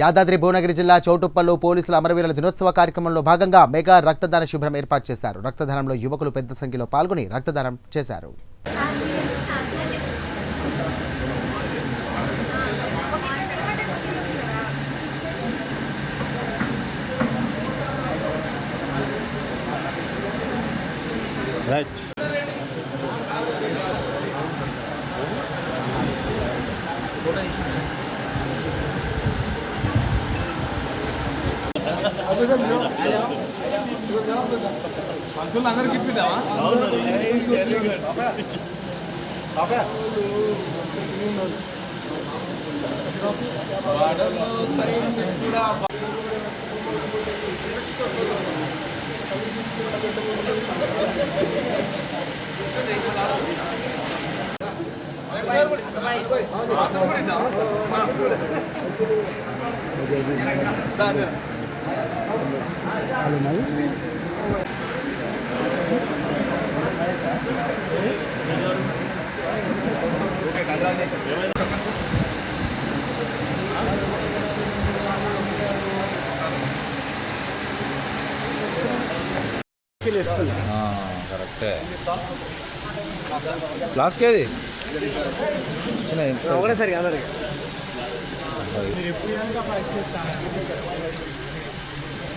యాదాద్రి భువనగిరి జిల్లా చౌటుప్పల్లో పోలీసుల అమరవీరుల దినోత్సవ కార్యక్రమంలో భాగంగా మెగా రక్తదాన శిబిరం ఏర్పాటు చేశారు. రక్తదానంలో యువకులు పెద్ద సంఖ్యలో పాల్గొని రక్తదానం చేశారు. రైట్ పంతులు అందరికి ఇప్పిద్దామా? వాడలో సైన్స్ కరెక్టే. లాస్ట్ ఏది? ఒకటేసారి అందరికి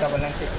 డబల్ నైన్ సిక్స్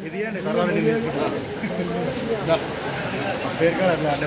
ఇది అండి తర్వాత నేను తీసుకుంటా. పేరు కాదు అట్లా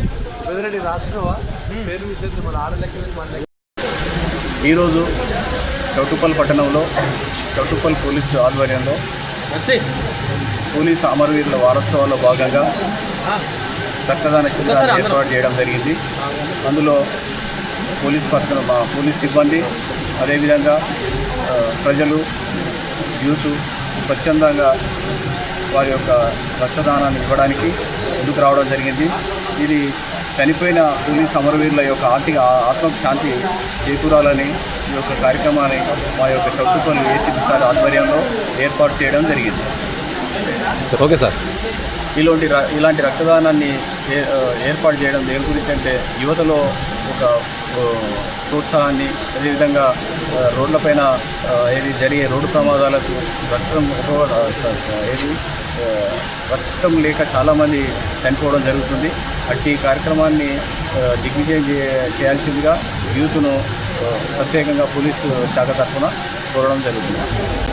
పేరు విషయం మన ఆడలకి మన ఈరోజు చౌటుప్పల్ పట్టణంలో చౌటుప్పల్ పోలీసు ఆధ్వర్యంలో పోలీసు అమరవీరుల వారోత్సవాల్లో భాగంగా రక్తదాన శిబిరాన్ని ఏర్పాటు చేయడం జరిగింది. అందులో పోలీస్ పర్సన్ మా పోలీస్ సిబ్బంది అదేవిధంగా ప్రజలు యూత్ స్వచ్ఛందంగా వారి యొక్క రక్తదానాన్ని ఇవ్వడానికి ముందుకు రావడం జరిగింది. ఇది చనిపోయిన పోలీస్ అమరవీరుల యొక్క ఆర్థిక ఆత్మకు శాంతి చేకూరాలని ఈ యొక్క కార్యక్రమాన్ని మా యొక్క చౌటుపల్లి ఏసీపీ సార్ ఆధ్వర్యంలో ఏర్పాటు చేయడం జరిగింది. Okay sir. ఇలాంటి ర- ఇలాంటి రక్తదానాన్ని ఏర్పాటు చేయడం దేని గురించి అంటే యువతలో ఒక ప్రోత్సాహాన్ని అదేవిధంగా రోడ్లపైన ఏది జరిగే రోడ్డు ప్రమాదాలకు రక్తం ఏది రక్తం లేక చాలామంది చనిపోవడం జరుగుతుంది. అట్టి కార్యక్రమాన్ని దిగ్విజయం చేయాల్సిందిగా యూత్ను ప్రత్యేకంగా పోలీసు శాఖ తరఫున కోరడం జరుగుతుంది.